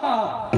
દલિત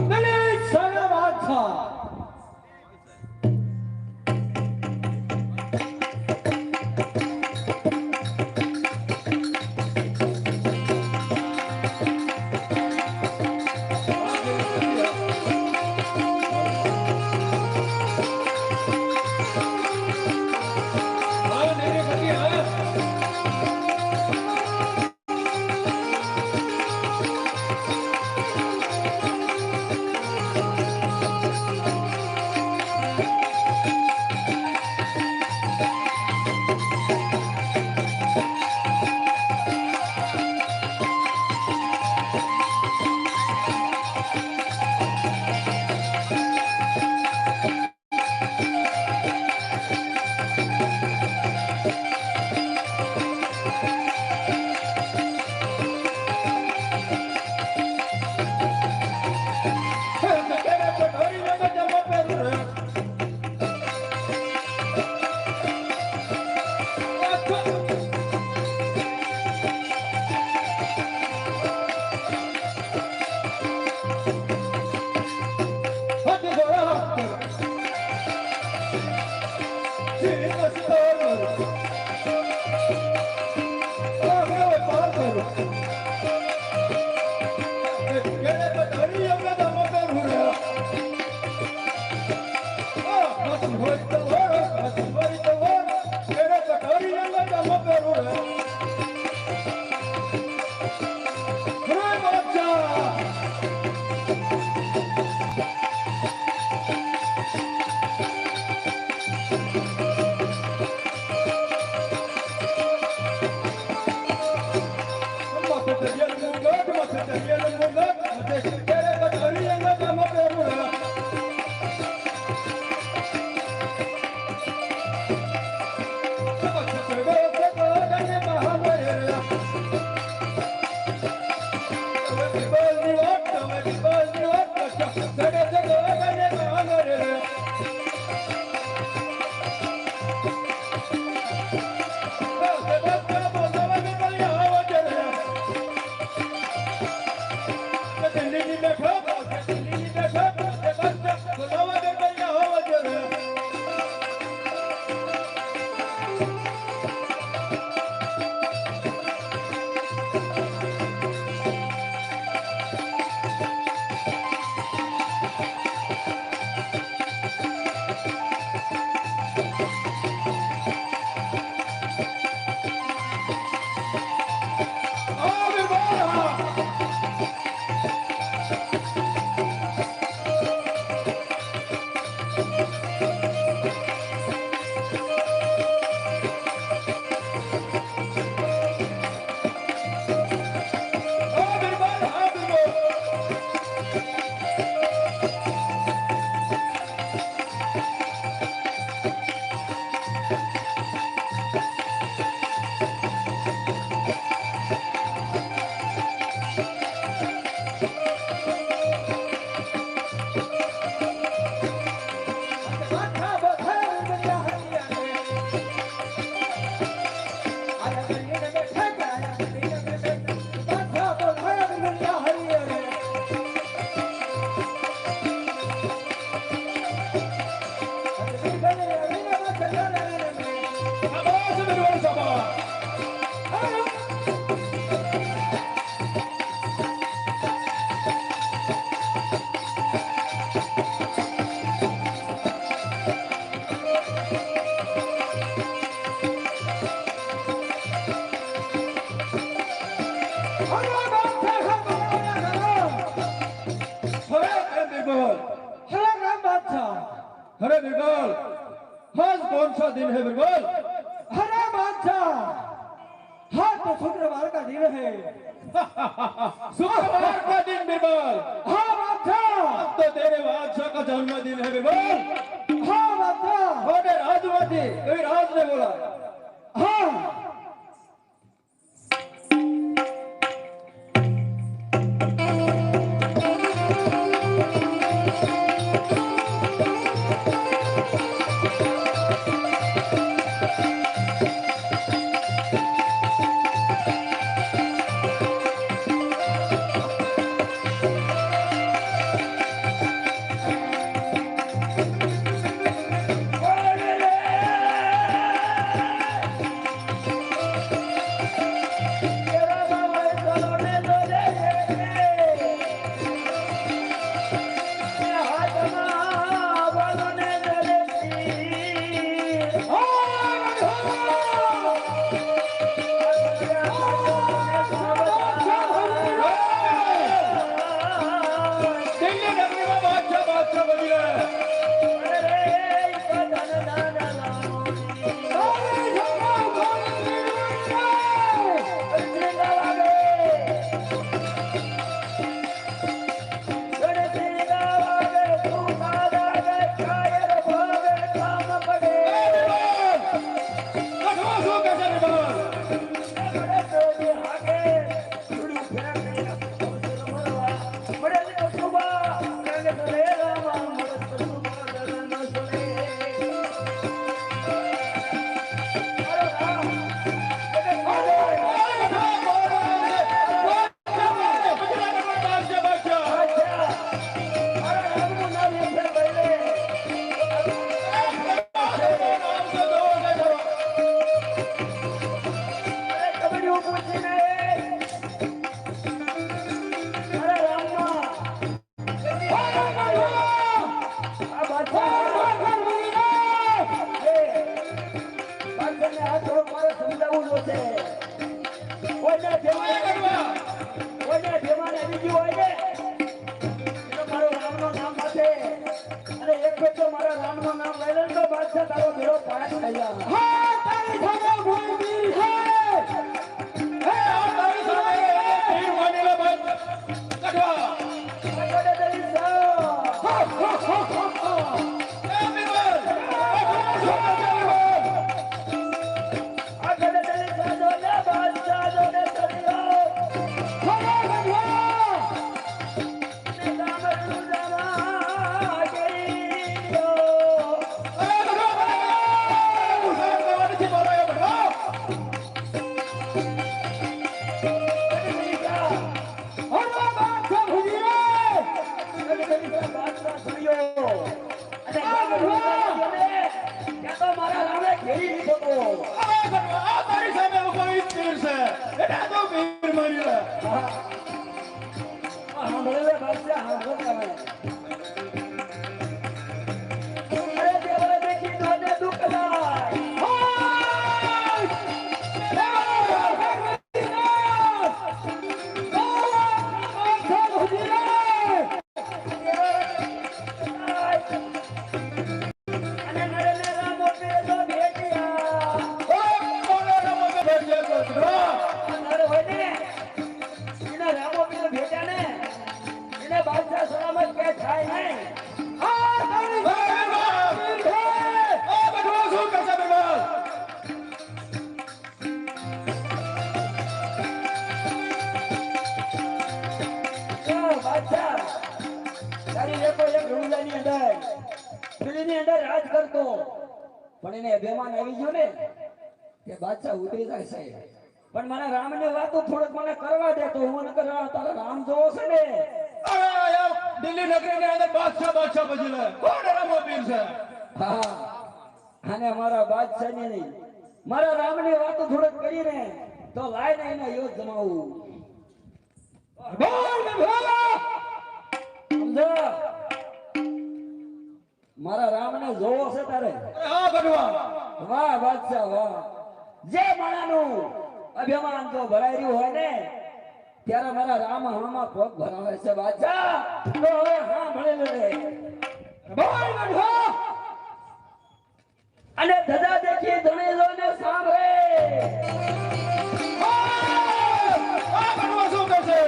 ಬಳಿ ಬಳಿ ಕಷ್ಟ Semua Marka di Birbawal. 好大的太阳快进城 રાજ કરતો. પણ એને બેમાન આવી ગયો ને કે બાદશાહ ઉતરી જાય સાહેબ. પણ મને રામની વાતો થોડુંક મને કરવા દે તો હું નકર તારા રામ જોવો છે ને. દિલ્હી નગરી ની અંદર બાદશાહ બાદશાહ ભજી લે. કોણ રામો પીર છે? હા. અને મારા બાદશાહની નહીં. મારા રામની વાતો થોડોક કરીને તો લાઈને એને યોજ જમાવું. બોલ! મારા રામ ને જોવો છે તારે. હા ભગવાન. વાહ બાદશાહ વાહ. જે માણાનું અભિમાન તો ભરાઈ રહ્યું હોય ને ત્યારે મારા રામ હામાં પગ ભરાવે છે બાદશાહ. તો હવે હા ભણેલો રે. બોલ બધો અને ધજા દેખી ધણી લો ને સાંભળે. આ ભણવા શું કરશે?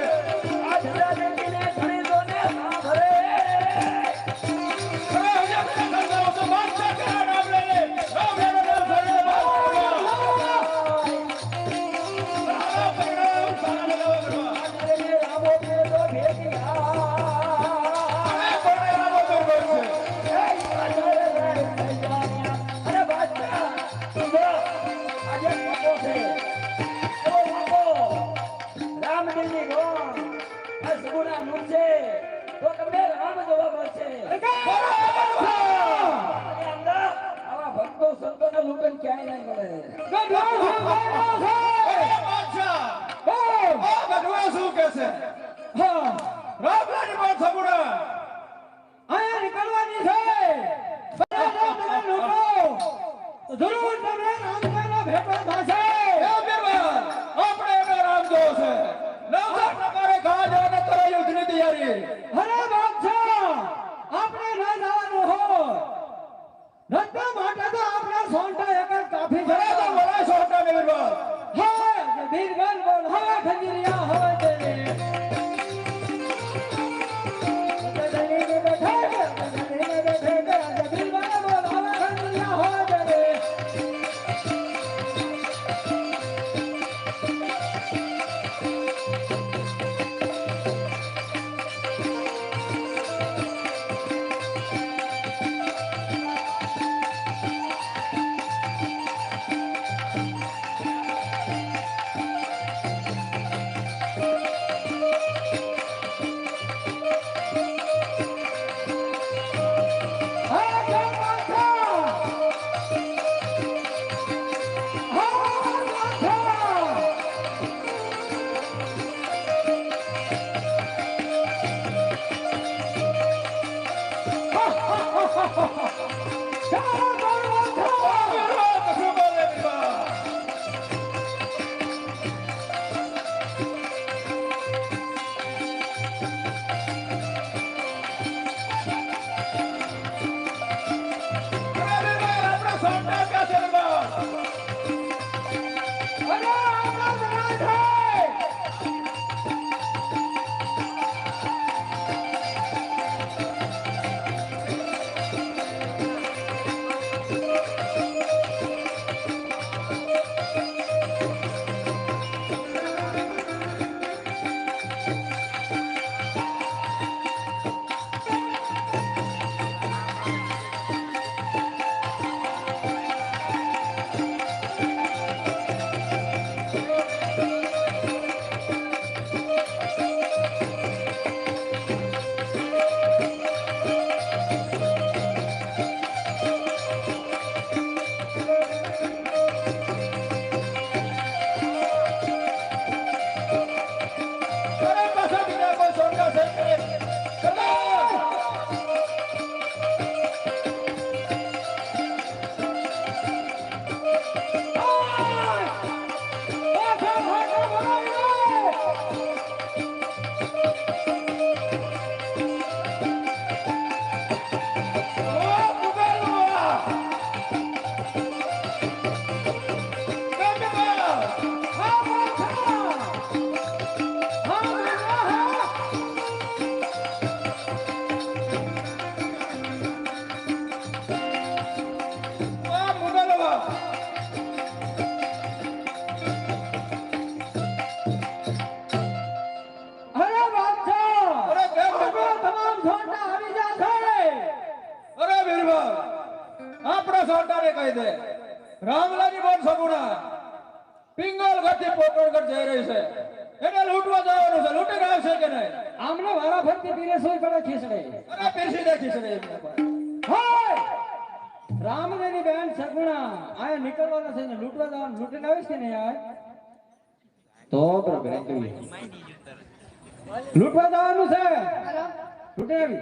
该那个了。干掉！ઘંટાને કહી દે રામલાની બોન સગુણા પિંગલ ગઢથી પોકરણગઢ જઈ રહી છે. એને લૂંટવા જવાનું છે. લૂંટીને છે કે નહીં? આમને વારા ફરતી પીરે સોય પડે ખીસડે અરે પીરસી દે ખીસડે હોય! પણ. બેન સગુણા આયા નીકળવાના છે ને લૂંટવા જવાનું. લૂંટીને આવીશ કે નહીં આય? તો બરાબર લૂંટવા જવાનું છે. લૂંટી આવી.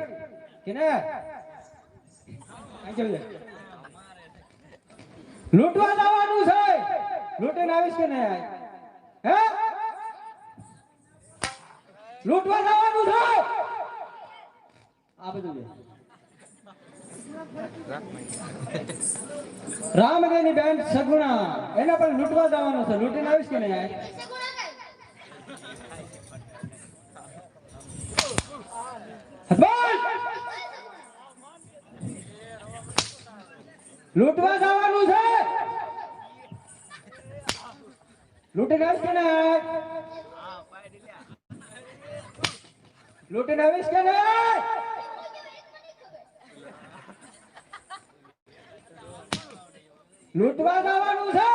કે ને જોઈએ. લૂંટવા જવાનું છે. લૂંટીને આવીશ કે નહીં હે? લૂંટવા જવાનું છે. આ બધું લે. બેન સગુણા, એને પણ લૂંટવા જવાનું છે. લૂંટીને આવીશ કે નહીં? લૂંટવા જવાનું છે. લૂંટીને આવીશ કે નહીં આય? લૂંટીને આવીશ કે નહીં લૂંટવા જવાનું છે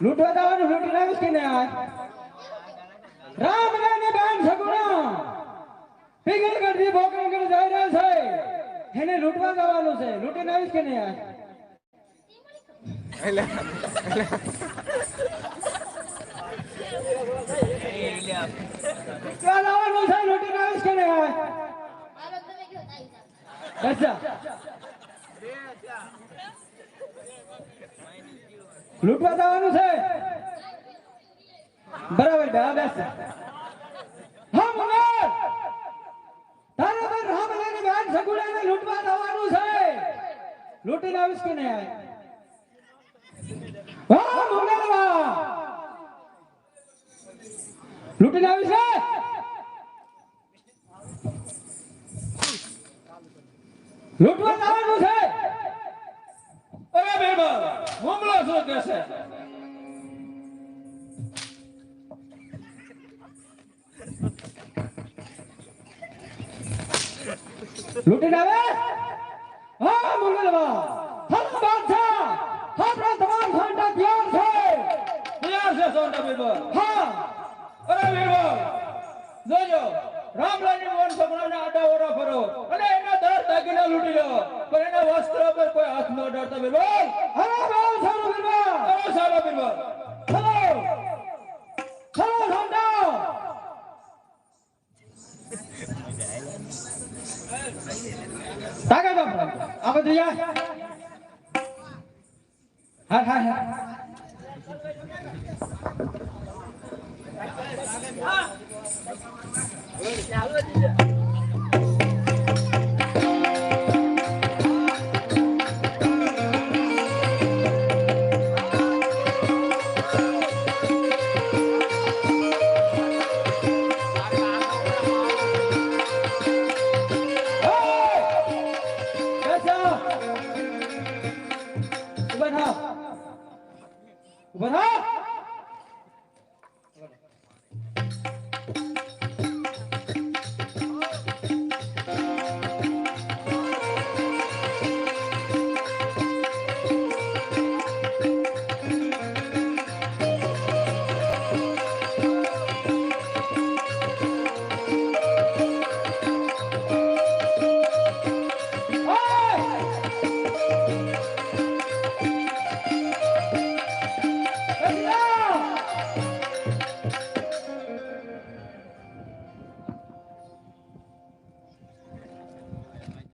લૂંટવા જવાનું, લૂંટી લાવીશ કે ને આય? રામ નાની બેન સગુણા પિંગલગઢથી ભોકરગઢ જઈ જાય એને લૂંટવા જવાનું છે. લૂંટી લાવીશ કે નહીં આય? લૂંટવા જવાનું છે? બરાબર હા તારે પર રામલાની બેન સગુડાને લૂંટવા જવાનું છે. લૂંટીને આવીશ કે નહીં? આવે હા મુનર લૂંટીને આવીશ લૂંટવા જવાનું છે. અરે બિરબલ હુમલો શું કહેશે લૂંટીને આવે હા મંગલવા હા બાદશાહ આપણા તમામ ખાંડા તૈયાર છે તૈયાર છે સોનટા બિરબલ હા અરે બિરબલ જોજો રામલાલની વન સગુણાને આડા ઓરા ફરો અને એના દર દાગીના લૂંટી લો પણ એના વસ્ત્ર પર કોઈ હાથ ન અડાડતા બિરબલ